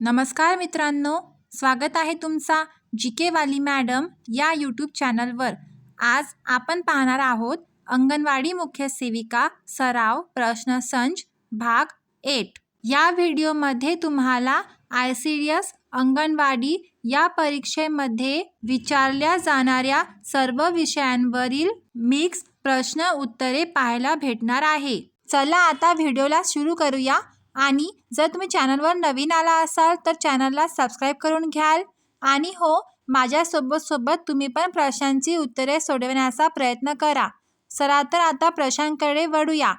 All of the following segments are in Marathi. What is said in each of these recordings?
नमस्कार मित्रांनो स्वागत आहे तुमचा जी के वाली मॅडम या यूट्यूब चॅनलवर. आज आपण पाहणार आहोत अंगणवाडी मुख्य सेविका सराव प्रश्नसंच भाग एट या व्हिडिओमध्ये तुम्हाला I C D S anganwadi या परीक्षेमध्ये विचारल्या जाणाऱ्या सर्व विषयांवरील मिक्स प्रश्न उत्तरे पाहायला भेटणार आहे. चला आता व्हिडिओला सुरू करूया. आणि जर तुम्ही चॅनलवर नवीन आला असाल तर चॅनलला सबस्क्राईब करून घ्याल. आणि हो माझ्यासोबत सोबत तुम्ही पण प्रश्नांची उत्तरे सोडवण्याचा प्रयत्न करा. चला तर आता प्रश्नांकडे वळूया.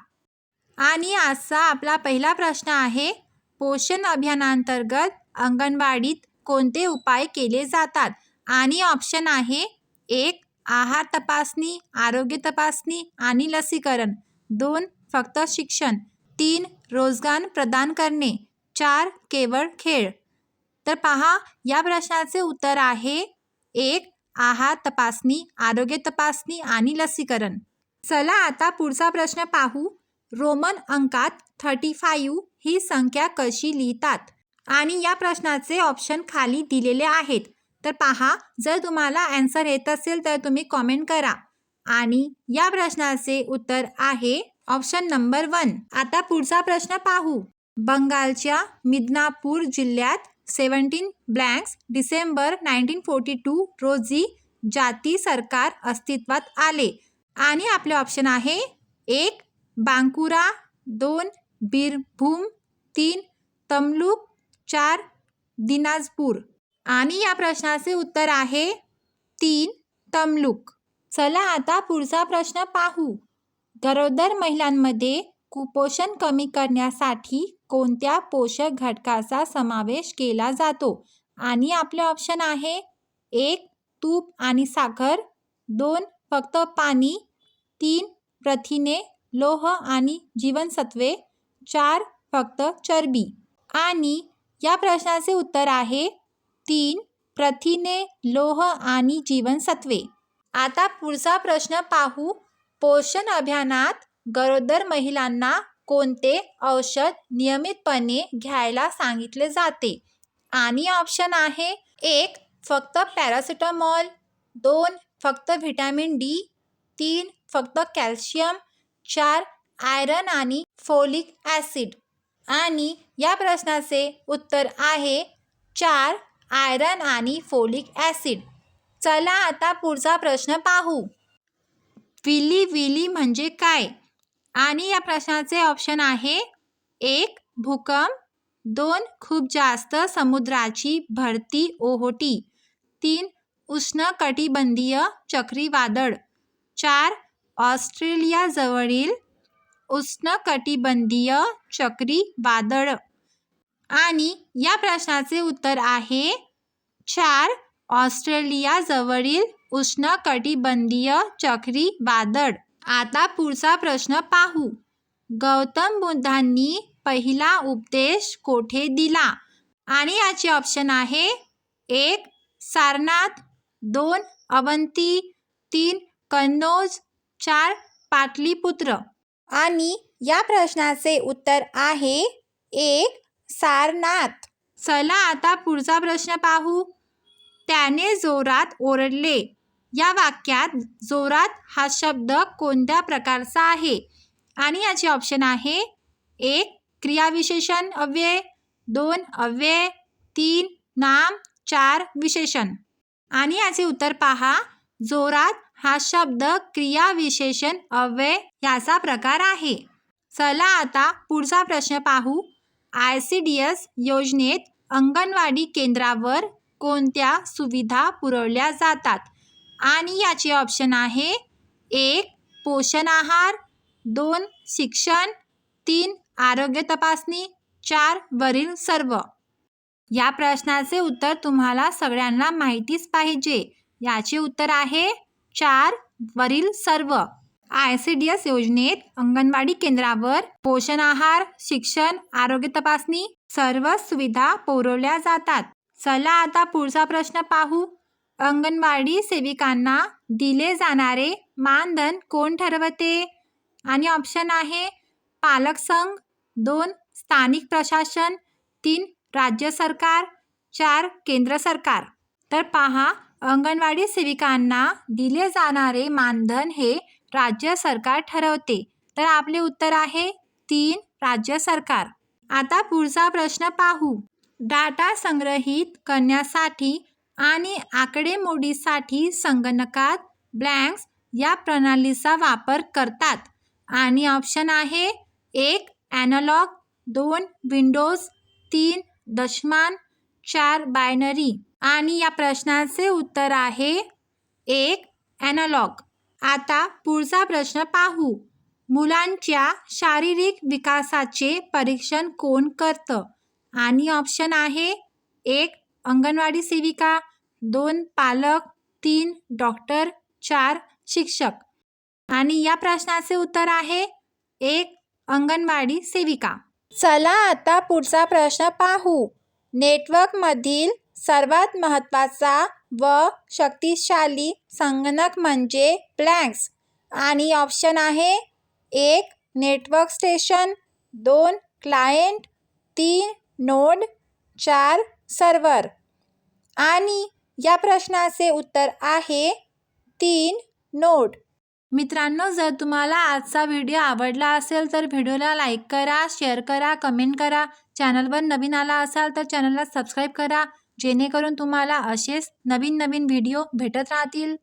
आणि आजचा आपला पहिला प्रश्न आहे पोषण अभियानांतर्गत अंगणवाडीत कोणते उपाय केले जातात? आणि ऑप्शन आहे एक आहार तपासणी आरोग्य तपासणी आणि लसीकरण. दोन फक्त शिक्षण. तीन रोजगार प्रदान करणे चार केवळ खेळ. तर पहा या प्रश्नाचे उत्तर आहे एक आहार तपासणी आरोग्य तपासणी आणि लसीकरण. चला आता पुढचा प्रश्न पाहू. रोमन अंकात थर्टी फाईव्ह ही संख्या कशी लिहितात? आणि या प्रश्नाचे ऑप्शन खाली दिलेले आहेत. तर पहा जर तुम्हाला ॲन्सर येत असेल तर तुम्ही कॉमेंट करा. आणि या प्रश्नाचे उत्तर आहे ऑप्शन नंबर वन. आता पुढचा प्रश्न पाहू. बंगालच्या मिदनापूर जिल्ह्यात seventeen blanks December nineteen forty two रोजी जाती सरकार अस्तित्वात आले. आणि आपले ऑप्शन आहे एक बांकुरा दोन बीरभूम तीन तमलूक चार दिनाजपूर. आणि या प्रश्नाचे उत्तर आहे तीन तमलूक. चला आता पुढचा प्रश्न पाहू. गरोदर महिलांमध्ये कुपोषण कमी करण्यासाठी कोणत्या पोषक घटकाचा समावेश केला जातो? आणि आपले ऑप्शन आहे एक तूप आणि साखर दोन फक्त पाणी तीन प्रथिने लोह आणि जीवनसत्वे चार फक्त चरबी. आणि या प्रश्नाचे उत्तर आहे तीन प्रथिने लोह आणि जीवनसत्वे आता पुढचा प्रश्न पाहू. पोषण अभियानात गरोदर महिलांना कोणते औषध नियमितपणे घ्यायला सांगितले जाते? आणि ऑप्शन आहे एक फक्त पॅरासिटामॉल दोन फक्त व्हिटॅमिन डी तीन फक्त कॅल्शियम चार आयरन आणि फोलिक ॲसिड आणि या प्रश्नाचे उत्तर आहे चार आयरन आणि फोलिक ॲसिड चला आता पुढचा प्रश्न पाहू. विली विली म्हणजे काय? आणि या प्रश्नाचे ऑप्शन आहे एक भूकंप दोन खूप जास्त समुद्राची भरती ओहोटी तीन उष्णकटिबंधीय चक्रीवादळ चार ऑस्ट्रेलियाजवळील उष्णकटिबंधीय चक्रीवादळ. आणि या प्रश्नाचे उत्तर आहे चार ऑस्ट्रेलियाजवळील उष्णकटिबंधीय चक्रीवादळ आता पुढचा प्रश्न पाहू. गौतम बुद्धांनी पहिला उपदेश कोठे दिला? आणि याचे ऑप्शन आहे एक सारनाथ दोन अवंती तीन कन्नौज चार पाटलीपुत्र. आणि या प्रश्नाचे उत्तर आहे एक सारनाथ. चला आता पुढचा प्रश्न पाहू. त्याने जोरात ओरडले. या वाक्यात जोरात हा शब्द कोणत्या प्रकारचा आहे? आणि याचे ऑप्शन आहे एक क्रियाविशेषण अव्यय दोन अव्यय तीन नाम चार विशेषण. आणि याचे उत्तर पहा जोरात हा शब्द क्रियाविशेषण अव्यय याचा प्रकार आहे. चला आता पुढचा प्रश्न पाहू. आय सी डी एस योजनेत अंगणवाडी केंद्रावर कोणत्या सुविधा पुरवल्या जातात? आणि याचे ऑप्शन आहे एक पोषण आहार दोन शिक्षण तीन आरोग्य तपासणी चार वरील सर्व. या प्रश्नाचे उत्तर तुम्हाला सगळ्यांना माहितीच पाहिजे. याचे उत्तर आहे चार वरील सर्व. आय सी डी एस योजनेत अंगणवाडी केंद्रावर पोषण आहार शिक्षण आरोग्य तपासणी सर्व सुविधा पुरवल्या जातात. चला आता पुढचा प्रश्न पाहू. अंगणवाडी सेविकांना दिले जाणारे मानधन कोण ठरवते? आणि ऑप्शन आहे पालक संघ दोन स्थानिक प्रशासन तीन राज्य सरकार चार केंद्र सरकार. तर पहा अंगणवाडी सेविकांना दिले जाणारे मानधन हे राज्य सरकार ठरवते. तर आपले उत्तर आहे तीन राज्य सरकार. आता पुढचा प्रश्न पाहू. डाटा संग्रहित करण्यासाठी आणि आकडेमोडीसाठी संगणकात ब्लँक्स या प्रणालीचा वापर करतात. आणि ऑप्शन आहे एक ॲनालॉग दोन विंडोज तीन दशमान चार बायनरी आणि या प्रश्नाचे उत्तर आहे एक ॲनालॉग आता पुढचा प्रश्न पाहू. मुलांच्या शारीरिक विकासाचे परीक्षण कोण करतं? आणि ऑप्शन आहे एक अंगणवाडी सेविका दोन पालक तीन डॉक्टर चार शिक्षक. आणि या प्रश्नाचे उत्तर आहे एक अंगणवाडी सेविका. चला आता पुढचा प्रश्न पाहू. नेटवर्कमधील सर्वात महत्त्वाचा व शक्तिशाली संगणक म्हणजे ब्लँक्स. आणि ऑप्शन आहे एक नेटवर्क स्टेशन दोन क्लायंट तीन नोड चार सर्व्हर आणि या प्रश्नाचे उत्तर आहे तीन नोट मित्रांनो जर तुम्हाला आजचा व्हिडिओ आवडला असेल तर व्हिडिओला लाईक करा शेअर करा कमेंट करा. चॅनलवर नवीन आला असाल तर चॅनलला सबस्क्राईब करा. जेणेकरून तुम्हाला असेच नवीन नवीन व्हिडिओ भेटत राहतील.